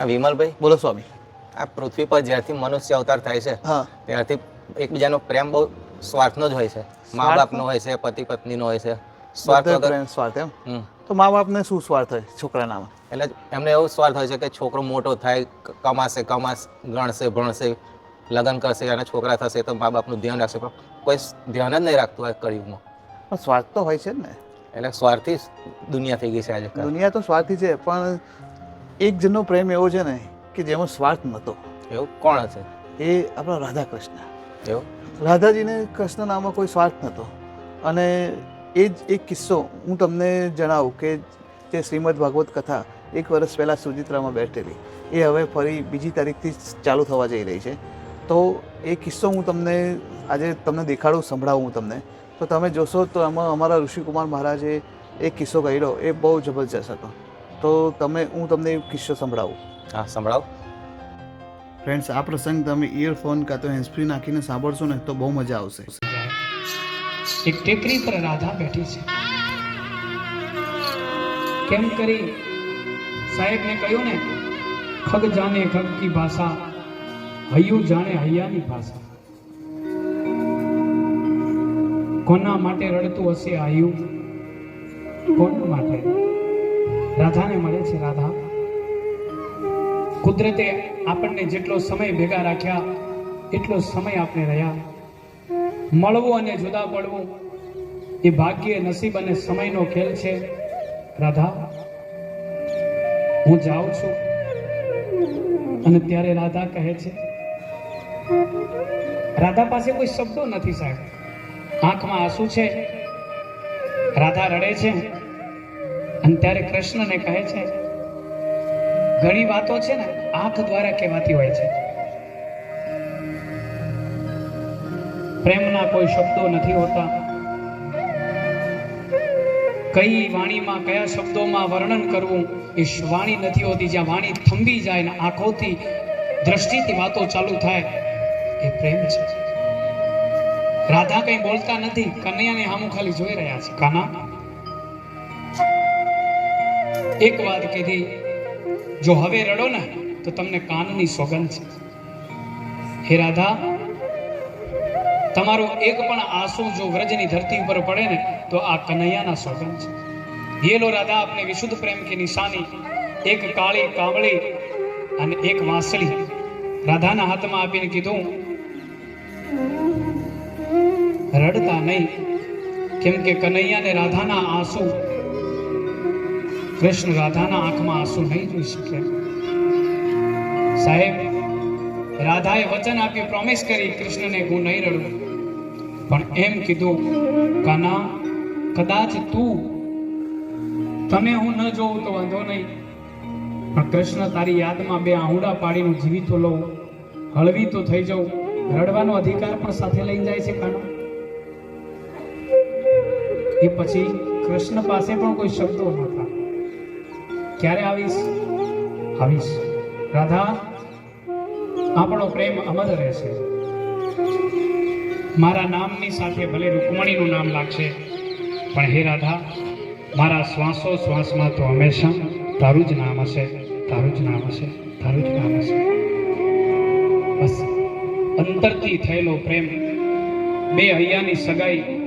આ વિમલભાઈ? બોલો સ્વામી. આ પૃથ્વી પર જ્યારથી મનુષ્ય અવતાર થાય છે ત્યારથી એકબીજાનો પ્રેમ બહુ સ્વાર્થનો જ હોય છે. મા બાપનો હોય છે પતિ પત્નીનો હોય છે. સ્વાર્થ સ્વાર્થ એમ. તો મા બાપને શું સ્વાર્થ હોય છોકરાનામાં? એટલે એમને એવો સ્વાર્થ હોય છે કે છોકરો મોટો થાય કમાશે કમાશે ગણશે ભણશે લગ્ન કરશે અને છોકરા થશે તો મા બાપનું ધ્યાન રાખશે. પણ કોઈ ધ્યાન જ નહીં રાખતું આ કળિયુગમાં. પણ સ્વાર્થ તો હોય છે ને. એટલે સ્વાર્થી દુનિયા થઈ ગઈ છે આજે દુનિયા તો સ્વાર્થી છે પણ એક જણનો પ્રેમ એવો છે ને કે જેમાં સ્વાર્થ નહોતો. એવું? કોણ હશે? એ આપણા રાધા કૃષ્ણ એવું? રાધાજીને કૃષ્ણ નામમાં કોઈ સ્વાર્થ નહોતો. અને એ જ એક કિસ્સો હું તમને જણાવું કે જે શ્રીમદ ભાગવત કથા એક વર્ષ પહેલાં સુચિત્રામાં બેઠેલી. એ હવે ફરી બીજી તારીખથી જ ચાલુ થવા જઈ રહી છે. તો એ કિસ્સો હું તમને આજે તમને દેખાડું સંભળાવું હું તમને. તો તમે જોશો તો એમાં અમારા ઋષિકુમાર મહારાજે એક કિસ્સો કહ્યો એ બહુ જબરજસ્ત હતો. તો તમે હું તમને કિસ્સો સંભળાવું. હા સંભળાવો. ફ્રેન્ડ્સ આ પ્રસંગ તમે ઇયરફોન કાં તો હેન્ડસ્ફ્રી નાખીને સાંભળશો ને તો બહુ મજા આવશે. એક ટેકરી પર રાધા બેઠી છે. કેમ કરી? સાહેબને કહ્યું ને ખગ જાને ખગ કી ભાષા હૈયું જાણે હૈયાની ભાષા. કોના માટે રડતું હશે આયુ હૈયું? કોના માટે? રાધાને મળે છે, રાધા. કુદરતે આપણને જેટલો સમય ભેગા રાખ્યા, એટલો સમય આપણે રહ્યા. મળવું અને જુદા પડવું એ ભાગ્ય, નસીબ અને સમયનો ખેલ છે, રાધા. હું જાઉં છું અને ત્યારે રાધા કહે છે, રાધા પાસે કોઈ શબ્દો નથી સાહેબ. આંખમાં આંસુ છે. રાધા રડે છે. અને ત્યારે કૃષ્ણને કહે છે, ઘણી વાતો છે ને આંખ દ્વારા કહેવાતી હોય છે. પ્રેમના કોઈ શબ્દો નથી હોતા. કઈ વાણીમાં કયા શબ્દોમાં વર્ણન કરવું એ વાણી નથી હોતી. જ્યાં વાણી થંભી જાય ને આંખોથી દ્રષ્ટિથી વાતો ચાલુ થાય એ પ્રેમ છે. રાધા કઈ બોલતા નથી. કનૈયાને હામું ખાલી જોઈ રહ્યા છે. કાના? એક વાત કીધી, જો હવે રડો ને, તો તમને કાનની સોગંદ છે. હે રાધા, તમારો એક પણ આંસુ જો વ્રજની ધરતી ઉપર પડે ને, તો આ કનૈયાના સોગંદ છે. યેલો રાધા આપને વિશુદ્ધ પ્રેમ કે નિશાની, એક કાળી કાવળી અને એક વાંસળી રાધાના હાથમાં આપીને કીધું, રડતા નહીં, કેમ કે કનૈયાને રાધાના આંસુ કૃષ્ણ રાધાના આંખમાં આંસુ નહીં જોઈ શકે. સાહેબ, રાધાએ વચન આપ્યું પ્રોમિસ કરી, કૃષ્ણને હું નહીં રડું. પણ એમ કીધું, કાના, કદાચ તું તને હું ન જોઉં તો વાંધો નહીં. પણ કૃષ્ણ તારી યાદમાં બે આહુડા પાડીનું જીવી તો લઉં. હળવી તો થઈ જાઉં. રડવાનો અધિકાર પણ સાથે લઈ જાય છે કાનો. એ પછી કૃષ્ણ પાસે પણ કોઈ શબ્દો નહોતા. ક્યારે આવીશ? આવીશ. રાધા, આપણો પ્રેમ અમર રહેશે. મારા નામની સાથે ભલે રૂકમણીનું નામ લાગશે, પણ હે રાધા, મારા શ્વાસો શ્વાસમાં તો હંમેશા તારું જ નામ હશે, તારું જ નામ હશે, તારું જ નામ હશે. બસ. અંતરથી થયેલો પ્રેમ, બે હૈયાની સગાઈ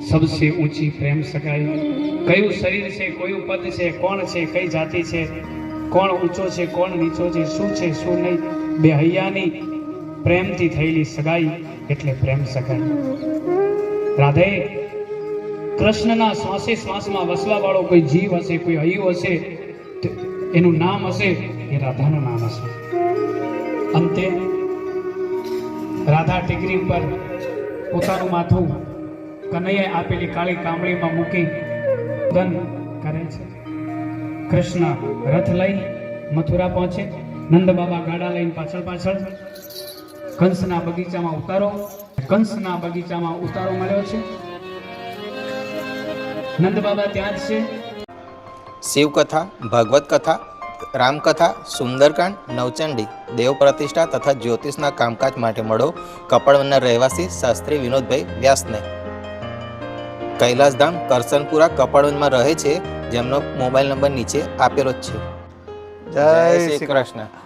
સબસે ઊંચી પ્રેમ સગાઈ. કયું શરીર છે, કયું પદ છે, કોણ છે, કઈ જાતિ છે, કોણ ઊંચો છે, કોણ નીચો છે, શું છે, શું નહીં. બે હૈયાની પ્રેમથી થયેલી સગાઈ એટલે પ્રેમ સગાઈ. રાધે, કૃષ્ણના શ્વાસે શ્વાસમાં વસવા વાળો કોઈ જીવ હશે, કોઈ હૈયું હશે એનું નામ હશે, એ રાધાનું નામ હશે. અંતે, રાધા ટેકરી ઉપર પોતાનું માથું કનૈયાએ આપેલી કાળી કામળીમાં મૂકી દન કરે છે. કૃષ્ણ રથ લઈ મથુરા પહોંચે. નંદ બાબા ગાડા લઈને પાછળ પાછળ કંસના બગીચામાં ઉતારો. કંસના બગીચામાં ઉતારો મળ્યો છે. નંદ બાબા ત્યાં જ છે. શિવકથા ભગવત કથા રામકથા, સુંદરકાંડ, નવચંડી દેવ પ્રતિષ્ઠા તથા જ્યોતિષના કામકાજ માટે મળો કપડવનના રહેવાસી શાસ્ત્રી વિનોદભાઈ વ્યાસને. કૈલાસધામ કરસનપુરા કપડવનમાં રહે છે. જેમનો મોબાઈલ નંબર નીચે આપેલો જ છે. જય શ્રી કૃષ્ણ.